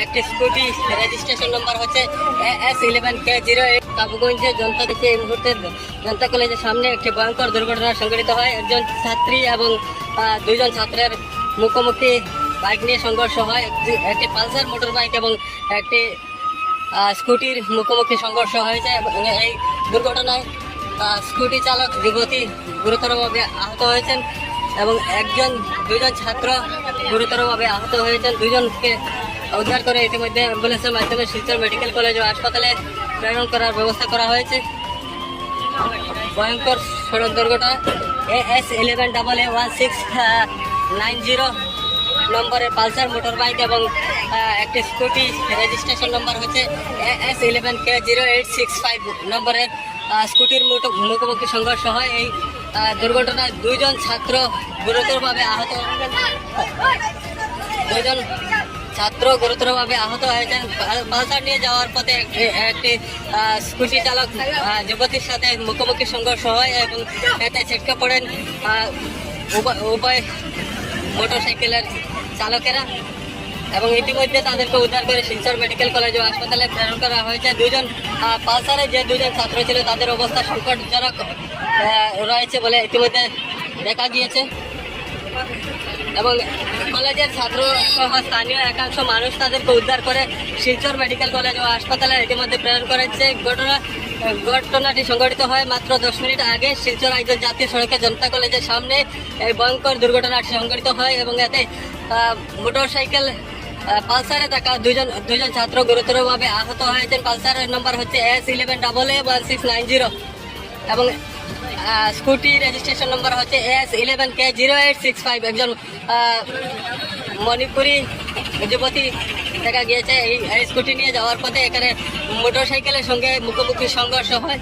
একটি scooty registration number হচ্ছে S eleven K zero eight কাবুগঞ্জে জনতা থেকে এই মুহূর্তে জনতা কলেজের সামনে একটি ভয়ঙ্কর দুর্ঘটনা সংঘটিত হয়। একজন ছাত্রী এবং আহ, দুইজন ছাত্রের মুখোমুখি বাইক নিয়ে সংঘর্ষ হয়। একটি- পালসার মোটর বাইক এবং একটি স্কুটির মুখোমুখি সংঘর্ষ হয়েছে এবং এই দুর্ঘটনায় স্কুটি চালক যুবতী গুরুতরভাবে আহত হয়েছেন। এবং একজন, দুইজন ছাত্র গুরুতরভাবে আহত হয়েছেন। দুজনকে উদ্ধার করে ইতিমধ্যে অ্যাম্বুলেন্সের মাধ্যমে শিলচর মেডিকেল কলেজ ও হাসপাতালে প্রেরণ করার ব্যবস্থা করা হয়েছে। ভয়ঙ্কর সড়ক দুর্ঘটনা। A S eleven double A one six nine zero নম্বরের পালসার মোটর বাইক এবং একটি স্কুটি রেজিস্ট্রেশন নম্বর হচ্ছে A S eleven K zero eight six five নম্বরের স্কুটির মুখোমুখি সংঘর্ষ হয়। এই দুর্ঘটনায় দুইজন ছাত্র গুরুতরভাবে আহত দুইজন ছাত্র গুরুতরভাবে আহত হয়েছেন। পাল- পালসার নিয়ে যাওয়ার পথে একটি- স্কুটি চালক যুবতীর সাথে মুখোমুখি সংঘর্ষ হয় এবং এতে ছিটকে পড়েন। উভয় মোটরসাইকেলের চালকেরা। এবং ইতিমধ্যে তাদেরকে উদ্ধার করে শিলচর মেডিকেল কলেজ ও হাসপাতালে প্রেরণ করা হয়েছে। দুজন পালসারে যে দুজন ছাত্র ছিল, তাদের অবস্থা সংকটজনক রয়েছে বলে ইতিমধ্যে দেখা গিয়েছে। এবং কলেজের ছাত্র সহ স্থানীয় একাংশ মানুষ তাদেরকে উদ্ধার করে শিলচর মেডিকেল কলেজ ও হাসপাতালে ইতিমধ্যে প্রেরণ করেছে। ঘটনা, ঘটনাটি সংঘটিত হয় মাত্র দশ মিনিট আগে শিলচর আইজন জাতীয় সড়কে জনতা কলেজের সামনে। এই ভয়ঙ্কর দুর্ঘটনাটি সংঘটিত হয় এবং এতে মোটর সাইকেল পালসারে থাকা দুজন দুজন ছাত্র গুরুতরভাবে আহত হয়েছেন। পালসারের নম্বর হচ্ছে S eleven double A one six nine zero এবং স্কুটি রেজিস্ট্রেশন নম্বর হচ্ছে S eleven K zero eight six five একজন মণিপুরি যুবতী দেখা গিয়েছে এই স্কুটি নিয়ে যাওয়ার পথে। এখানে মোটর সাইকেলের সঙ্গে মুখোমুখি সংঘর্ষ হয়।